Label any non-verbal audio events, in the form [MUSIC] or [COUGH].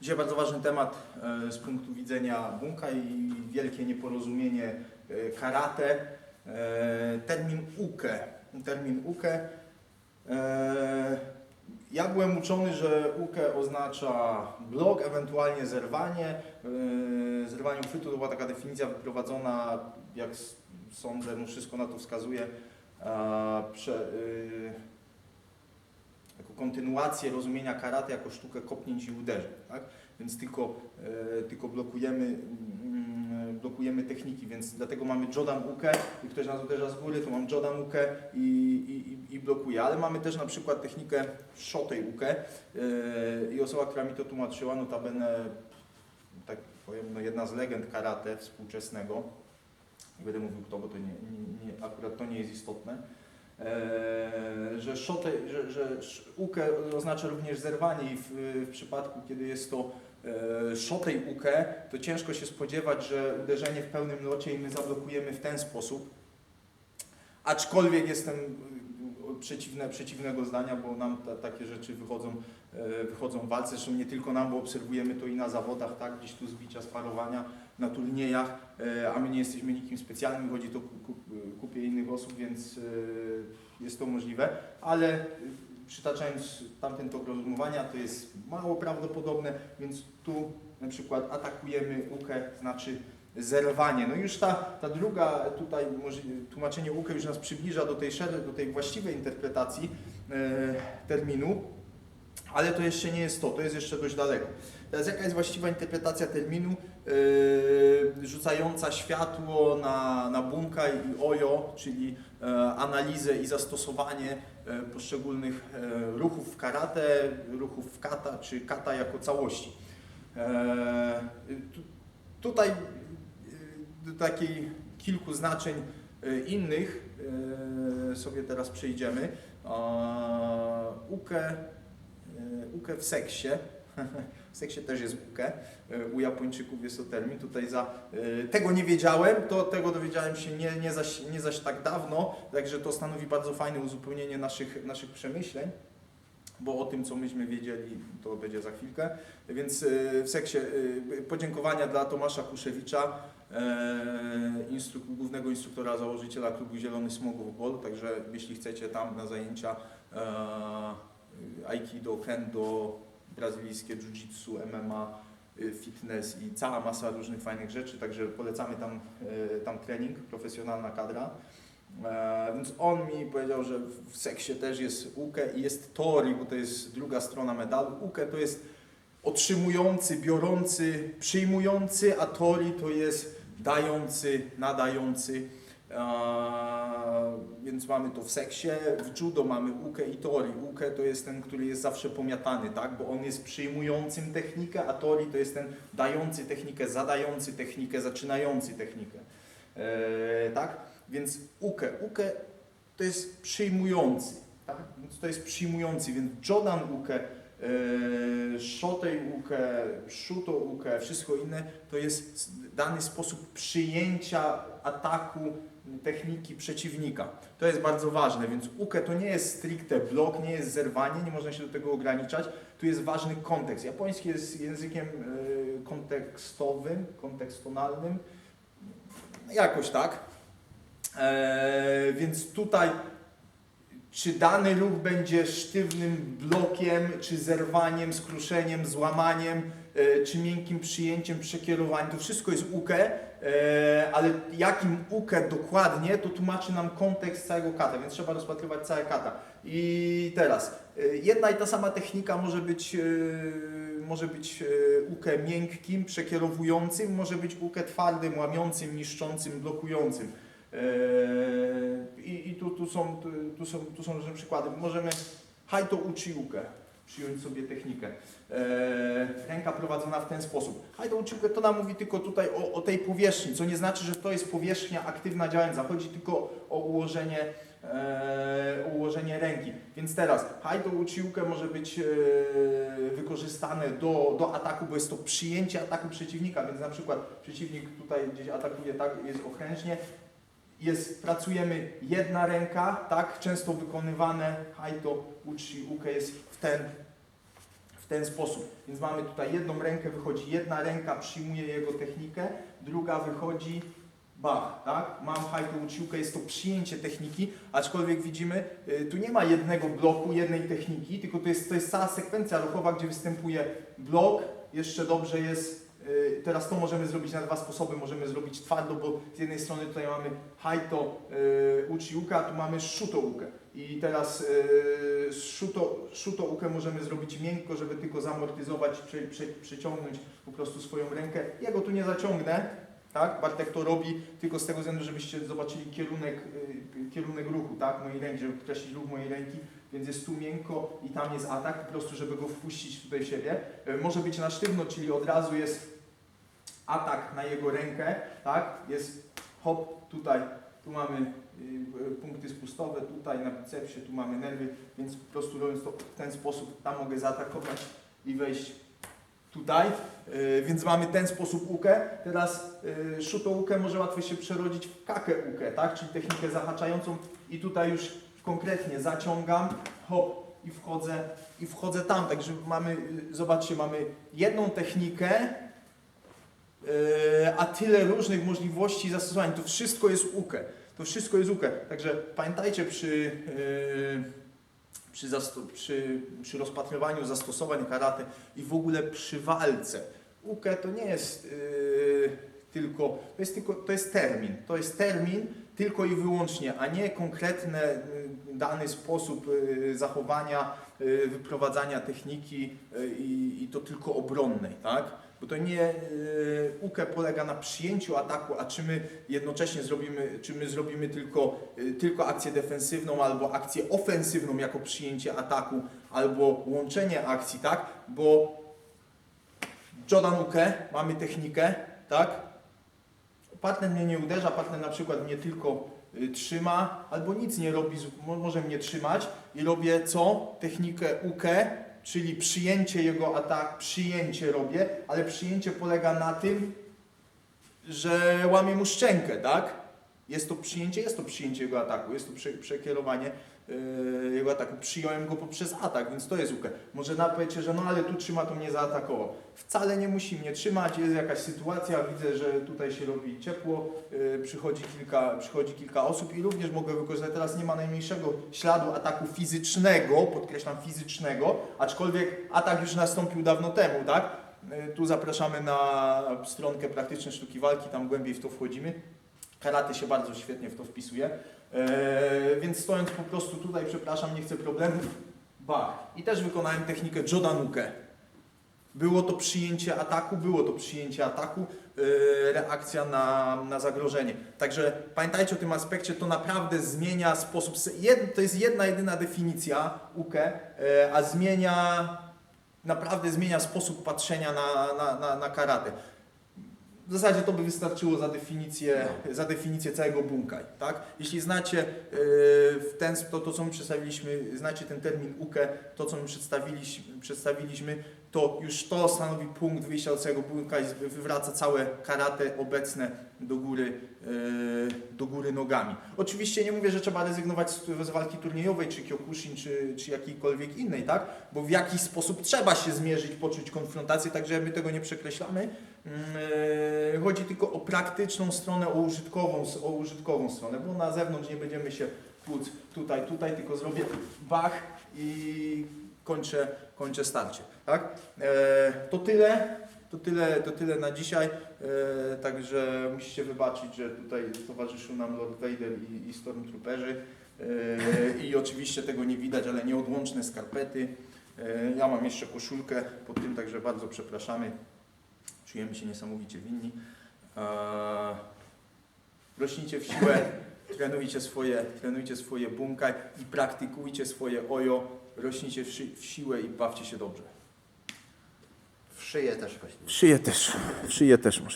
Dzisiaj bardzo ważny temat e, z punktu widzenia bunka i wielkie nieporozumienie e, karate. E, Termin uke. Termin uke. Ja byłem uczony, że uke oznacza blok, ewentualnie zerwanie. Zerwanie uchwytu to była taka definicja wyprowadzona, jak sądzę, no wszystko na to wskazuje, prze, jako kontynuację rozumienia karate jako sztukę kopnięć i uderzeń. Tak? Więc tylko, e, tylko blokujemy, mm, blokujemy techniki, więc dlatego mamy Jodan Uke i ktoś nas uderza z góry, to mam Jodan Uke i, i, i- blokuje. Ale mamy też na przykład technikę Shotei Uke e, i osoba, która mi to tłumaczyła, notabene tak powiem, no jedna z legend karate współczesnego, nie będę mówił kto, bo to nie, nie, nie, akurat to nie jest istotne, że, shotę, że, że uke oznacza również zerwanie i w, w przypadku, kiedy jest to e, shotej uke, to ciężko się spodziewać, że uderzenie w pełnym locie i my zablokujemy w ten sposób. Aczkolwiek jestem y, przeciwne, przeciwnego zdania, bo nam ta, takie rzeczy wychodzą, e, wychodzą w walce, zresztą nie tylko nam, bo obserwujemy to i na zawodach, tak, gdzieś tu zbicia, sparowania, na turniejach, e, a my nie jesteśmy nikim specjalnym, chodzi to kupie innych osób, więc e, jest to możliwe, ale e, przytaczając tamten tok rozumowania, to jest mało prawdopodobne, więc tu na przykład atakujemy ukę, znaczy zerwanie. No już ta, ta druga tutaj tłumaczenie ukę już nas przybliża do tej, do tej właściwej interpretacji e, terminu, ale to jeszcze nie jest to, to jest jeszcze dość daleko. Teraz jaka jest właściwa interpretacja terminu yy, rzucająca światło na, na bunkai i ojo, czyli e, analizę i zastosowanie e, poszczególnych e, ruchów w karate, ruchów w kata, czy kata jako całości. Tu, tutaj do takiej kilku znaczeń e, innych e, sobie teraz przejdziemy. E, Ukę, e, ukę w seksie. [LAUGHS] W seksie też jest ukę. E, U Japończyków jest to termin. Tutaj za e, tego nie wiedziałem, to tego dowiedziałem się nie, nie, zaś, nie zaś tak dawno, także to stanowi bardzo fajne uzupełnienie naszych, naszych przemyśleń, bo o tym, co myśmy wiedzieli, to będzie za chwilkę. Więc e, w seksie e, podziękowania dla Tomasza Kuszewicza, głównego instruktora, założyciela klubu Zielony Smogów Ball, także jeśli chcecie tam na zajęcia Aikido, Kendo, brazylijskie jiu-jitsu, MMA, y, fitness i cała masa różnych fajnych rzeczy, także polecamy tam, e, tam trening, profesjonalna kadra. E, Więc on mi powiedział, że w seksie też jest uke i jest tori, bo to jest druga strona medalu. Uke to jest otrzymujący, biorący, przyjmujący, a tori to jest dający, nadający. Więc mamy to w seksie, w judo mamy uke i tori. Uke to jest ten, który jest zawsze pomiatany, tak? bo on jest przyjmującym technikę, a tori to jest ten dający technikę, zadający technikę, zaczynający technikę. Eee, tak? Więc uke, uke to jest przyjmujący, tak? Więc to jest przyjmujący, więc Jodan uke, Shotei uke, Shuto uke, wszystko inne to jest dany sposób przyjęcia ataku techniki przeciwnika. To jest bardzo ważne, więc uke to nie jest stricte blok, nie jest zerwanie, nie można się do tego ograniczać. Tu jest ważny kontekst. Japoński jest językiem e, kontekstowym, kontekstonalnym, jakoś tak. E, więc tutaj czy dany ruch będzie sztywnym blokiem, czy zerwaniem, skruszeniem, złamaniem, e, czy miękkim przyjęciem, przekierowaniem, to wszystko jest uke, e, ale jakim uke dokładnie, to tłumaczy nam kontekst całego kata, więc trzeba rozpatrywać całe kata. I teraz, e, jedna i ta sama technika może być, może być uke miękkim, przekierowującym, może być uke twardym, łamiącym, niszczącym, blokującym. Eee, I, i tu, tu, są, tu, są, tu są różne przykłady. Możemy hajto uchiukę, przyjąć sobie technikę. Eee, ręka prowadzona w ten sposób. Hajto uchiukę to nam mówi tylko tutaj o, o tej powierzchni, co nie znaczy, że to jest powierzchnia aktywna działająca. Chodzi tylko o ułożenie, eee, ułożenie ręki. Więc teraz hajto uchiukę może być wykorzystane do, do ataku, bo jest to przyjęcie ataku przeciwnika, więc na przykład przeciwnik tutaj gdzieś atakuje tak, jest okrężnie, jest, pracujemy jedna ręka, tak, często wykonywane, hajto uchi uke jest w ten, w ten sposób. Więc mamy tutaj jedną rękę, wychodzi jedna ręka, przyjmuje jego technikę, druga wychodzi, bach, tak? Mam hajto uczyłkę, jest to przyjęcie techniki, aczkolwiek widzimy, y, tu nie ma jednego bloku, jednej techniki, tylko to jest, to jest cała sekwencja ruchowa, gdzie występuje blok, jeszcze dobrze jest, teraz to możemy zrobić na dwa sposoby, możemy zrobić twardo, bo z jednej strony tutaj mamy hajto y, uczyłka, a tu mamy shuto ukę. I teraz shuto ukę możemy zrobić miękko, żeby tylko zamortyzować, prze, prze, przeciągnąć po prostu swoją rękę. Ja go tu nie zaciągnę, tak? Bartek to robi tylko z tego względu, żebyście zobaczyli kierunek, y, kierunek ruchu, tak? Mojej ręki, żeby podkreślić ruch mojej ręki, więc jest tu miękko i tam jest atak, po prostu, żeby go wpuścić tutaj siebie. Może być na sztywno, czyli od razu jest atak na jego rękę, tak? Jest hop, tutaj, tu mamy y, y, punkty spustowe, tutaj na bicepsie, tu mamy nerwy, więc po prostu robiąc to w ten sposób, tam mogę zaatakować i wejść tutaj, y, więc mamy ten sposób ukę. Teraz y, szuto ukę może łatwo się przerodzić w kakę ukę, tak? Czyli technikę zahaczającą i tutaj już konkretnie zaciągam, hop i wchodzę i wchodzę tam, także mamy, zobaczcie, mamy jedną technikę, a tyle różnych możliwości zastosowań. To wszystko jest ukę. To wszystko jest ukę. Także pamiętajcie przy, y, przy, przy, przy rozpatrywaniu zastosowań karate i w ogóle przy walce. Ukę to nie jest y, tylko, to jest tylko, to jest termin. To jest termin tylko i wyłącznie, a nie konkretny dany sposób zachowania, wyprowadzania techniki i, i to tylko obronnej, tak? To nie y, ukę polega na przyjęciu ataku, a czy my jednocześnie zrobimy, czy my zrobimy tylko, y, tylko akcję defensywną albo akcję ofensywną jako przyjęcie ataku, albo łączenie akcji, tak? Bo Jordan ukę, mamy technikę, tak? Partner mnie nie uderza, partner na przykład mnie tylko y, trzyma, albo nic nie robi, może mnie trzymać i robię co? Technikę ukę, czyli przyjęcie jego atak, przyjęcie robię, ale przyjęcie polega na tym, że łamię mu szczękę, tak? Jest to przyjęcie, jest to przyjęcie jego ataku, jest to prze, przekierowanie jego ataku. Przyjąłem go poprzez atak, więc to jest ukę. Może na powiecie, że no ale tu trzyma, to mnie zaatakował. Wcale nie musi mnie trzymać, jest jakaś sytuacja, widzę, że tutaj się robi ciepło, yy, przychodzi, kilka, przychodzi kilka osób i również mogę wykorzystać. Teraz nie ma najmniejszego śladu ataku fizycznego, podkreślam fizycznego, aczkolwiek atak już nastąpił dawno temu, tak? Yy, Tu zapraszamy na stronkę praktyczne sztuki walki, tam głębiej w to wchodzimy. Karate się bardzo świetnie w to wpisuje. Eee, więc stojąc po prostu tutaj, przepraszam, nie chcę problemów, bach. I też wykonałem technikę Jodanukę. Było to przyjęcie ataku, było to przyjęcie ataku, eee, reakcja na, na zagrożenie. Także pamiętajcie o tym aspekcie, to naprawdę zmienia sposób, to jest jedna, jedyna definicja uke, eee, a zmienia, naprawdę zmienia sposób patrzenia na, na, na, na karate. W zasadzie to by wystarczyło za definicję, za definicję całego bunkaj, tak? Jeśli znacie yy, w ten, to, to, co my przedstawiliśmy, znacie ten termin uke, to, co my przedstawiliśmy, przedstawiliśmy, to już to stanowi punkt wyjścia do całego bunkaj, wywraca całe karate obecne do góry, yy, do góry nogami. Oczywiście nie mówię, że trzeba rezygnować z, walki turniejowej, czy kyokushin, czy, czy jakiejkolwiek innej, tak? Bo w jakiś sposób trzeba się zmierzyć, poczuć konfrontację, także my tego nie przekreślamy. Yy, Chodzi tylko o praktyczną stronę, o użytkową, o użytkową stronę, bo na zewnątrz nie będziemy się tłuc tutaj, tutaj, tylko zrobię bach i kończę, kończę starcie. Tak? E, to tyle. To tyle, to tyle na dzisiaj, e, także musicie wybaczyć, że tutaj towarzyszył nam Lord Vader i, i Stormtrooperzy e, i oczywiście tego nie widać, ale nieodłączne skarpety. Ja mam jeszcze koszulkę pod tym, także bardzo przepraszamy. Czujemy się niesamowicie winni. Rośnijcie w siłę, trenujcie swoje, trenujcie swoje bunkaj i praktykujcie swoje ojo. Rośnijcie w, szy- w siłę i bawcie się dobrze. W szyję też właśnie. W szyję też, w szyję też możecie.